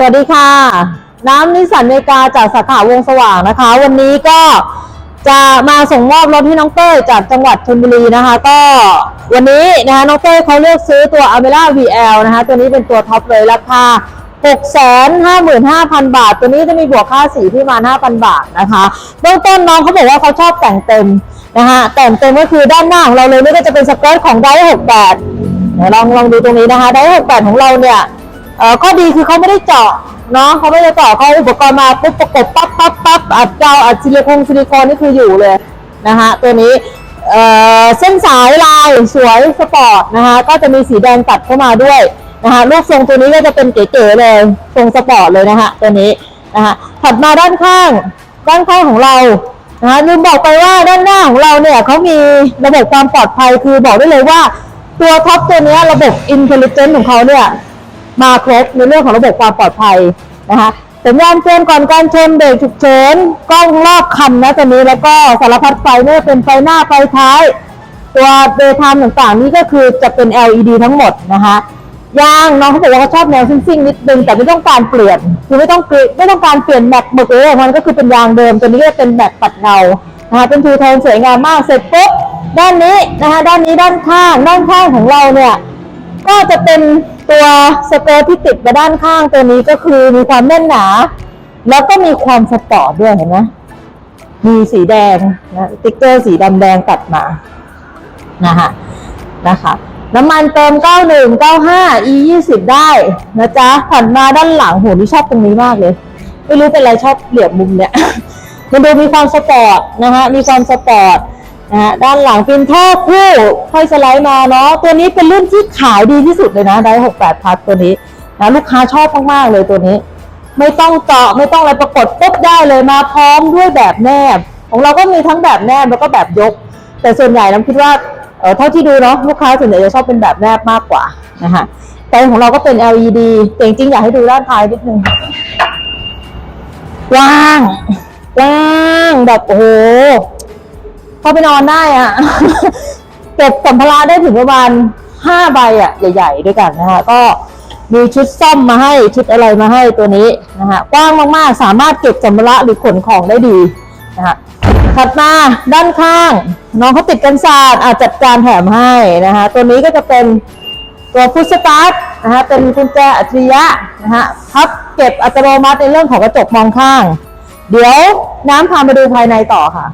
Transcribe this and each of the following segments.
สวัสดีค่ะ น้ำนิสสันเมกาจากสาขาวงสว่างนะคะ วันนี้ก็จะมาส่งมอบรถให้น้องเต้ยจากจังหวัดชลบุรีนะคะ ก็วันนี้นะคะน้องเต้ยเขาเลือกซื้อตัว a m e r a VL นะคะ ตัวนี้เป็นตัวท็อปเลยราคา655,000 บาท ตัวนี้จะมีบวกค่าสีที่มา 5,000 บาทนะคะเบื้องต้นน้องเขาบอกว่าเขาชอบแต่งเต็มนะคะแต่งเต็มก็คือด้านหน้าของเราเลยนี่ก็จะเป็นสเกิร์ตของได68ลองลองดูตรงนี้นะคะได68ของเราเนี่ย เออข้อดีคือเขาไม่ได้เจาะเนาะเขาไม่ได้เจาะเขาอุปกรณ์มาปุ๊บประกบปั๊บปั๊บปั๊บอัดเกาอัดซิลิโคนซิลิโคนนี่คืออยู่เลยนะคะตัวนี้เอ่อเส้นสายลายสวยสปอร์ตนะคะก็จะมีสีแดงตัดเข้ามาด้วยนะคะรูปทรงตัวนี้ก็จะเป็นเก๋ๆเลยทรงสปอร์ตเลยนะคะตัวนี้นะคะถัดมาด้านข้างด้านข้างของเรานะคะลืมบอกไปว่าด้านหน้าของเราเนี่ยเขามีระบบความปลอดภัยคือบอกได้เลยว่าตัวท็อปตัวนี้ระบบอินเทลเจนต์ของเขาเนี่ย มาครบในเรื่องของระบบความปลอดภัยนะคะสัญญาณเตือนก่อนการชนเบรกฉุกเฉินกล้องรอบคันนะตัวนี้แล้วก็สารพัดไฟไม่ว่าเป็นไฟหน้าไฟท้าย ตัวเดย์ไทม์ต่างๆ นี่ก็คือจะเป็น LED ทั้งหมดนะคะยางน้องเขาบอกว่าเขาชอบแนวซิ่งๆนิดนึงแต่ไม่ต้องการเปลี่ยนคือไม่ต้องเปลี่ยนไม่ต้องการเปลี่ยนแม็กหมดเลยมันก็คือเป็นยางเดิมตัวนี้ก็เป็นแม็กปัดเงานะคะเป็นทูโทนสวยงามมากเสร็จปุ๊บด้านนี้นะคะด้านนี้ด้านข้างด้านข้างของเราเนี่ยก็จะเป็น ตัวสเกิร์ที่ติดมาด้านข้างตัวนี้ก็คือมีความแน่นหนา แล้วก็มีความสปอร์ตด้วยเห็นไหมมีสีแดงนะติ๊กเกอร์สีดำแดงตัดมานะคะนะคะน้ำมันเติม 91 95 e 20ได้นะจ๊ะผ่านมาด้านหลังโหนี่ชอบตรงนี้มากเลย ไม่รู้เป็นไรชอบเหลี่ยมมุมเนี่ย มันดูมีความสปอร์ตนะคะมีความสปอร์ต นะฮะด้านหลังเป็นท่อคู่ค่อยสไลด์มาเนาะตัวนี้เป็นรุ่นที่ขายดีที่สุดเลยนะได้68พัทตัวนี้นะลูกค้าชอบมากๆเลยตัวนี้ ไม่ต้องเจาะไม่ต้องอะไรปรากฏปุ๊บได้เลยมาพร้อมด้วยแบบแนบ ของเราก็มีทั้งแบบแนบแล้วก็แบบยก แต่ส่วนใหญ่น้ำคิดว่าเออเท่าที่ดูเนาะลูกค้าส่วนใหญ่จะชอบเป็นแบบแนบมากกว่านะคะแต่ของเราก็เป็น LED แต่จริงๆอยากให้ดูด้านท้ายนิดนึงว้างว้างแบบโอ้โห เข้าไปนอนได้อะเก็บสัมภาระได้ถึงประมาณห้าใบอะใหญ่ๆด้วยกันนะคะก็มีชุดซ่อมมาให้ชุดอะไรมาให้ตัวนี้นะคะกว้างมากๆ สามารถเก็บสัมภาระหรือขนของได้ดีนะคะถัดมาด้านข้าง น้องเขาติดกันศาสตร์อาจจัดการแถมให้นะคะตัวนี้ก็จะเป็นตัวพุชสตาร์ทนะฮะเป็นกุญแจอัจฉริยะนะฮะพับเก็บอัตโนมัติในเรื่องของกระจกมองข้าง เดี๋ยวน้ำพามาดูภายในต่อค่ะ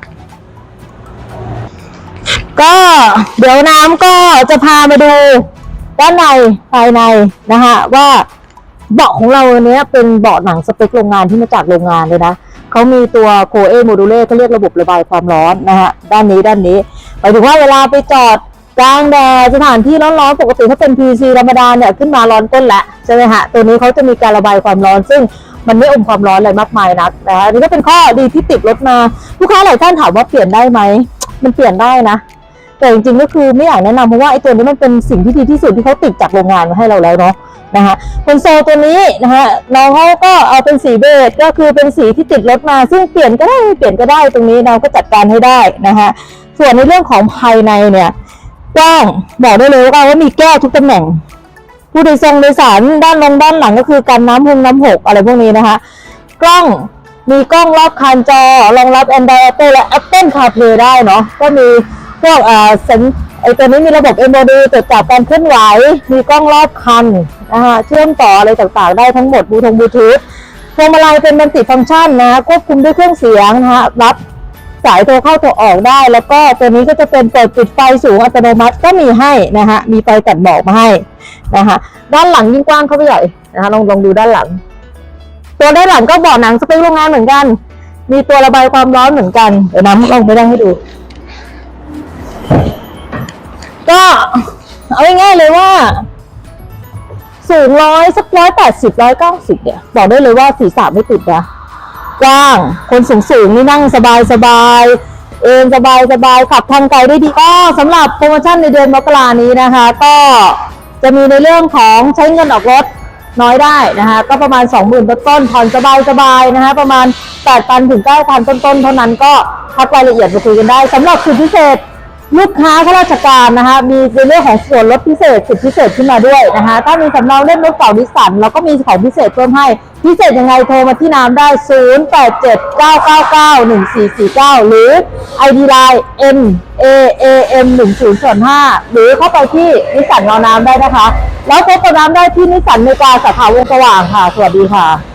ก็เดี๋ยวน้ำก็จะพามาดูด้านในภายในนะฮะว่าเบาะของเราเนี้ยเป็นเบาะหนังสเปคโรงงานที่มาจากโรงงานเลยนะเขามีตัวโคเอโมดูเลเขาเรียกระบบระบายความร้อนนะฮะด้านนี้ด้านนี้หมายถึงว่าเวลาไปจอดกลางแดดสถานที่ร้อนๆปกติถ้าเป็น PC ธรรมดาเนี่ยขึ้นมาร้อนก้นแหละใช่ไหมฮะตัวนี้เขาจะมีการระบายความร้อน ซึ่งมันไม่อมความร้อนอะไรมากมายนักนะฮะนี่ก็เป็นข้อดีที่ติดรถมา ลูกค้าหลายท่านถามว่าเปลี่ยนได้ไหมมันเปลี่ยนได้นะ แต่จริงๆก็คือไม่อยากแนะนำเพราะว่าไอ้ตัวนี้มันเป็นสิ่งที่ดีที่สุดที่เขาติดจากโรงงานมาให้เราแล้วเนาะนะคะคอนโซลตัวนี้นะคะน้องเขาก็เอาเป็นสีเบจก็คือเป็นสีที่ติดรถมา ซึ่งเปลี่ยนก็ได้เปลี่ยนก็ได้ตรงนี้เราก็จัดการให้ได้นะคะส่วนในเรื่องของภายในเนี่ยกว้างบอกได้เลยว่าว่ามีแก้วทุกตำแหน่ง ผู้โดยสารโดยสารด้านลงด้านหลังก็คือกันน้ำพุงน้ำหกอะไรพวกนี้นะคะกล้องมีกล้องรอบคันจอรองรับ Android Auto และ Apple CarPlay ได้เนาะก็มี พวกอ่าเซนไอตัวนี้มีระบบ MOD ตรวจจับการเคลื่อนไหว มีกล้องรอบคันนะคะเชื่อมต่ออะไรต่างๆ ได้ทั้งหมดบูทงบูทูธพวงมาลัยเป็นมัลติฟังก์ชันนะควบคุมด้วยเครื่องเสียงนะคะรับสายโทรเข้าโทรออกได้ แล้วก็ตัวนี้ก็จะเป็นเปิดปิดไฟสูงอัตโนมัติก็มีให้นะคะมีไฟตัดหมอกมาให้นะคะด้านหลังยิ่งกว้างเข้าไปใหญ่นะคะลองลองดูด้านหลัง ตัวด้านหลังก็เบาะหนังสเปคโรงงานเหมือนกัน มีตัวระบายความร้อนเหมือนกันเดี๋ยวน้ำลองไปนั่งให้ดู ก็เอาง่ายๆเลยว่า สูงร้อยสักร้อยแปดสิบร้อยเก้าสิบเนี่ย บอกได้เลยว่าศีรษะไม่ติดนะกว้าง คนสูงสูงนี่นั่งสบายสบายๆเอนสบายสบายๆขับทางไกลได้ดีก็สำหรับโปรโมชั่นในเดือนมกรานี้นะคะ ก็จะมีในเรื่องของใช้เงินออกรถน้อยได้นะคะก็ประมาณ 20,000ต้นต้นๆผ่อนสบายสบายๆนะคะประมาณ8,000ถึง9,000ต้นต้นๆเท่านั้นก็ทักรายละเอียดมาคุยกันได้สำหรับสิทธิพิเศษ ลูกค้าข้าราชการนะคะ มีในเรื่องของส่วนลดพิเศษสิทธิพิเศษขึ้นมาด้วยนะคะ ถ้ามีสำเนาเล่มรถเก่าดิสันเราก็มีของพิเศษเพิ่มให้ พิเศษยังไงโทรมาที่น้ำได้ 0879991449 หรือ ID Line M A A M 1 0 0 5หรือเข้าไปที่นิสสันเงาน้ำได้นะคะ แล้วพบกับน้ำได้ที่นิสสันเมกาสาขาวงสว่างค่ะ สวัสดีค่ะ